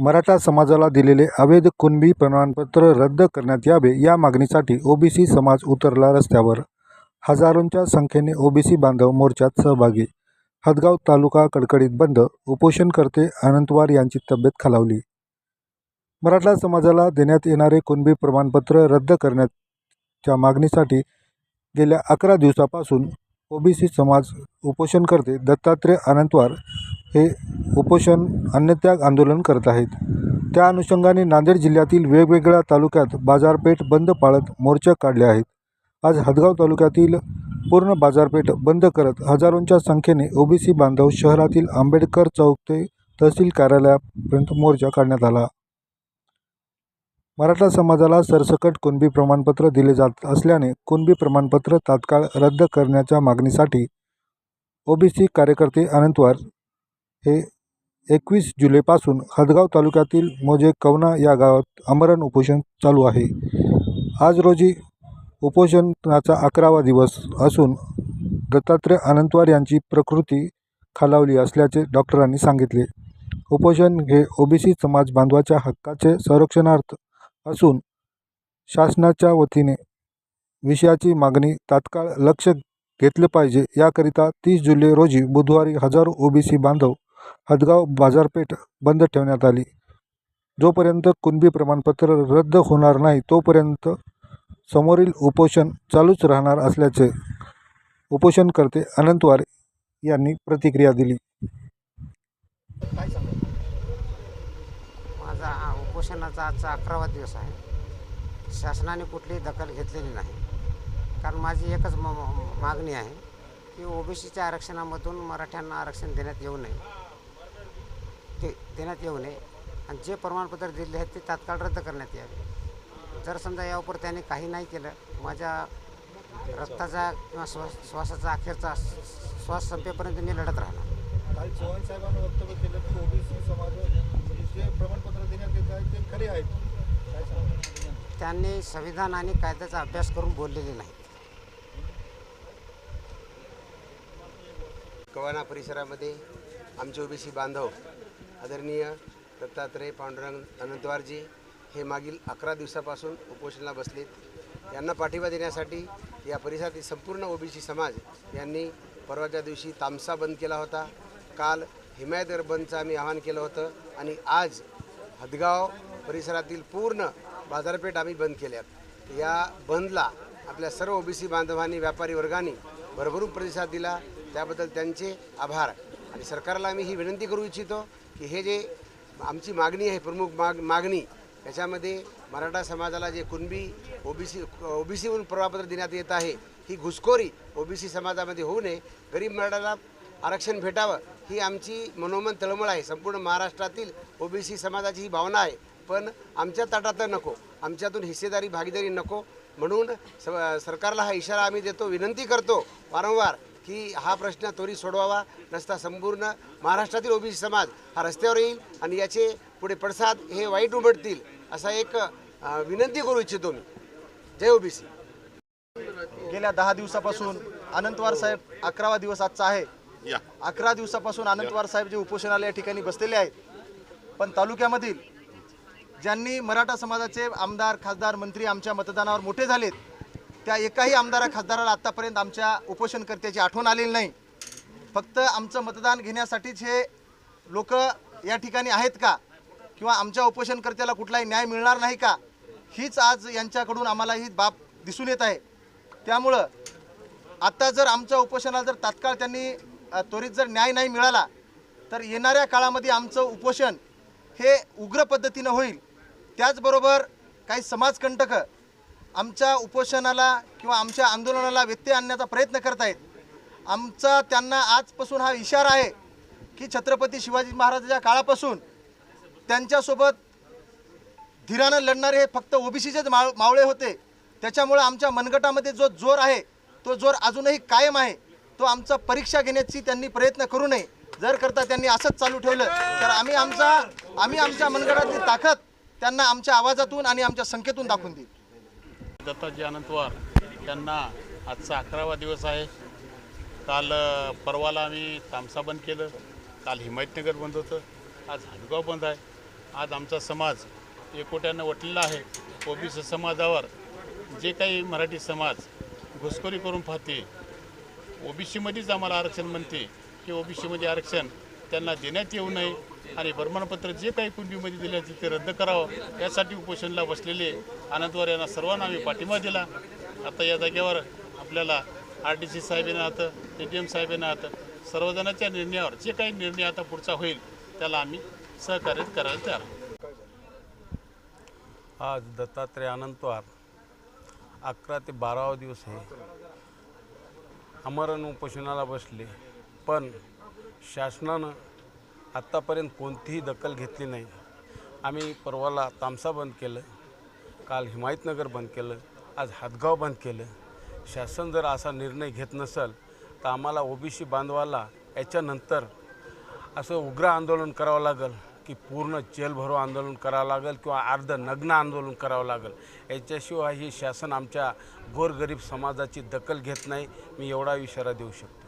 मराठा समाजाला दिलेले अवैध कुणबी प्रमाणपत्र रद्द करण्यात यावे या मागणीसाठी ओबीसी समाज उतरला रस्त्यावर. हजारोंच्या संख्येने ओबीसी बांधव मोर्चात सहभागी. हदगाव तालुका कडकडीत बंद उपोषणकर्ते अनंतवार यांची तब्येत खालावली. मराठा समाजाला देण्यात येणारे कुणबी प्रमाणपत्र रद्द करण्याच्या मागणीसाठी गेल्या अकरा दिवसापासून ओबीसी समाज उपोषणकर्ते दत्तात्रय अनंतवार हे उपोषण अन्नत्याग आंदोलन करत आहेत. त्या अनुषंगाने नांदेड जिल्ह्यातील वेगवेगळ्या तालुक्यात बाजारपेठ बंद पाळत मोर्चा काढले आहेत. आज हदगाव तालुक्यातील पूर्ण बाजारपेठ बंद करत हजारोंच्या संख्येने ओबीसी बांधव शहरातील आंबेडकर चौक ते तहसील कार्यालयापर्यंत मोर्चा काढण्यात आला. मराठा समाजाला सरसकट कुणबी प्रमाणपत्र दिले जात असल्याने कुणबी प्रमाणपत्र तात्काळ रद्द करण्याच्या मागणीसाठी ओबीसी कार्यकर्ते अनंतवार हे एकवीस जुलैपासून हदगाव तालुक्यातील मोजे कवना या गावात आमरण उपोषण चालू आहे. आज रोजी उपोषणाचा अकरावा दिवस असून दत्तात्रय अनंतवार यांची प्रकृती खालावली असल्याचे डॉक्टरांनी सांगितले. उपोषण हे ओबीसी समाज बांधवाच्या हक्काचे संरक्षणार्थ असून शासनाच्या वतीने विषयाची मागणी तात्काळ लक्ष घेतले पाहिजे. याकरिता तीस जुलै रोजी बुधवारी हजारो ओबीसी बांधव हदगाव बाजारपेठ बंद ठेवण्यात आली. जोपर्यंत कुणबी प्रमाणपत्र रद्द होणार नाही तोपर्यंत समोरील उपोषण चालूच राहणार असल्याचे उपोषणकर्ते अनंतवार यांनी प्रतिक्रिया दिली. माझा उपोषणाचा आजचा अकरावा दिवस आहे. शासनाने कुठलीही दखल घेतलेली नाही. कारण माझी एकच म मागणी आहे की ओबीसीच्या आरक्षणामधून मराठ्यांना आरक्षण देण्यात येऊ नये. ते देण्यात येऊ नये. आणि जे प्रमाणपत्र दिले आहेत ते तात्काळ रद्द करण्यात यावे. जर समजा यावर त्याने काही नाही केलं माझ्या रक्ताचा किंवा श्वास श्वासाचा अखेरचा श्वास संपेपर्यंत मी लढत राहणार. काल चव्हाण साहेबांनी वक्तव्य केलं की ओबीसी समाज जे प्रमाणपत्र देण्यात येत आहे ते खरे आहेत. त्यांनी संविधान आणि कायद्याचा अभ्यास करून बोललेले नाहीत. कवाना परिसरामध्ये आमचे ओबीसी बांधव आदरणीय दत्तात्रय पांडुरंग अनंतवारजी हे मागील अकरा दिवसापासून उपोषणाला बसलेत. यांना पाठिंबा देण्यासाठी या परिसरातील संपूर्ण ओबीसी समाज यांनी परवाच्या दिवशी तामसा बंद केला होता. काल हिमायतगर बंदचं आम्ही आवाहन केलं होतं आणि आज हदगाव परिसरातील पूर्ण बाजारपेठ आम्ही बंद केल्यात. या बंदला आपल्या सर्व ओबीसी बांधवांनी व्यापारी वर्गाने भरभरून प्रतिसाद दिला. त्याबद्दल त्यांचे आभार आणि सरकारला आम्ही ही विनंती करू इच्छितो की हे जे आमची मागणी आहे प्रमुख माग मागणी याच्यामध्ये मराठा समाजाला जे कुणबी ओबीसी ओबीसीहून प्रमाणपत्र देण्यात येत आहे ही घुसखोरी ओबीसी समाजामध्ये होऊ नये. गरीब मराठाला आरक्षण भेटावं ही आमची मनोमन तळमळ आहे. संपूर्ण महाराष्ट्रातील ओबीसी समाजाची ही भावना आहे. पण आमच्या ताटात नको आमच्यातून हिस्सेदारी भागीदारी नको म्हणून स सरकारला हा इशारा आम्ही देतो विनंती करतो वारंवार की हा प्रश्न त्वरित सोडवावा. नसता संपूर्ण महाराष्ट्रातील ओबीसी समाज हा रस्त्यावर येईल आणि याचे पुढे पडसाद हे वाईट उमटतील असा एक विनंती करू इच्छितो मी. जय ओबीसी. गेल्या दहा दिवसापासून अनंतवार साहेब अकरावा दिवस आजचा आहे. अकरा दिवसापासून अनंतवार साहेब जे उपोषणाला या ठिकाणी बसलेले आहेत. पण तालुक्यामधील ज्यांनी मराठा समाजाचे आमदार खासदार मंत्री आमच्या मतदानावर मोठे झालेत त्या एकाही आमदारा खासदाराला आत्तापर्यंत आमच्या उपोषणकर्त्याची आठवण आलेली नाही. फक्त आमचं मतदान घेण्यासाठीच हे लोक या ठिकाणी आहेत का? किंवा आमच्या उपोषणकर्त्याला कुठलाही न्याय मिळणार नाही का? हीच आज यांच्याकडून आम्हाला ही बाब दिसून येत आहे. त्यामुळं आत्ता जर आमच्या उपोषणाला जर तात्काळ त्यांनी त्वरित जर न्याय नाही मिळाला तर येणाऱ्या काळामध्ये आमचं उपोषण हे उग्र पद्धतीनं होईल. त्याचबरोबर काही समाजकंटकं आमच्या उपोषणाला किंवा आमच्या आंदोलनाला व्यत्यय आणण्याचा प्रयत्न करत आहेत. आमचा त्यांना आजपासून हा इशारा आहे की छत्रपती शिवाजी महाराजांच्या काळापासून त्यांच्यासोबत धीरानं लढणारे हे फक्त ओबीसीचेच माव मावळे होते. त्याच्यामुळं आमच्या मनगटामध्ये जो जोर आहे तो जोर अजूनही कायम आहे. तो आमचा परीक्षा घेण्याची त्यांनी प्रयत्न करू नये. जर करता त्यांनी असंच चालू ठेवलं तर आम्ही आमचा आम्ही आमच्या मनगटातली ताकद त्यांना आमच्या आवाजातून आणि आमच्या संख्येतून दाखवून देईल. दत्ताजी अनंतवार यांना आजचा अकरावा दिवस आहे. काल परवाला आम्ही तामसा बंद केलं. काल हिमायतनगर बंद होतं. आज हदगाव बंद आहे. आज आमचा समाज एकोट्यानं वटलेला आहे. ओबीसी समाजावर जे काही मराठी समाज घुसखोरी करून पाहते ओबीसीमध्येच आम्हाला आरक्षण म्हणते की ओबीसीमध्ये आरक्षण त्यांना देण्यात येऊ नये. आणि प्रमाणपत्र जे काही कुंडीमध्ये दिले होते ते रद्द करावं. यासाठी उपोषणला बसलेले आनंदवार यांना सर्वांना आम्ही पाठिंबा दिला. आता या जागेवर आपल्याला आर डी सी साहेबांना आता ए टी एम साहेबांना आता सर्वजणांच्या निर्णयावर जे काही निर्णय आता पुढचा होईल त्याला आम्ही सहकार्य करायला तयार आज दत्तात्रय अनंतवार अकरा ते बारावा दिवस आहे अमरण उपोषणाला बसले पण शासनानं आत्तापर्यंत कोणतीही दखल घेतली नाही. आम्ही परवाला तामसा बंद केलं काल हिमायतनगर बंद केलं आज हातगाव बंद केलं. शासन जर असा निर्णय घेत नसेल तर आम्हाला ओबीसी बांधवाला याच्यानंतर असं उग्र आंदोलन करावं लागेल की पूर्ण जेलभरो आंदोलन करावं लागेल किंवा अर्ध नग्न आंदोलन करावं लागेल. याच्याशिवाय ही शासन आमच्या गोरगरीब समाजाची दखल घेत नाही. मी एवढा इशारा देऊ शकतो.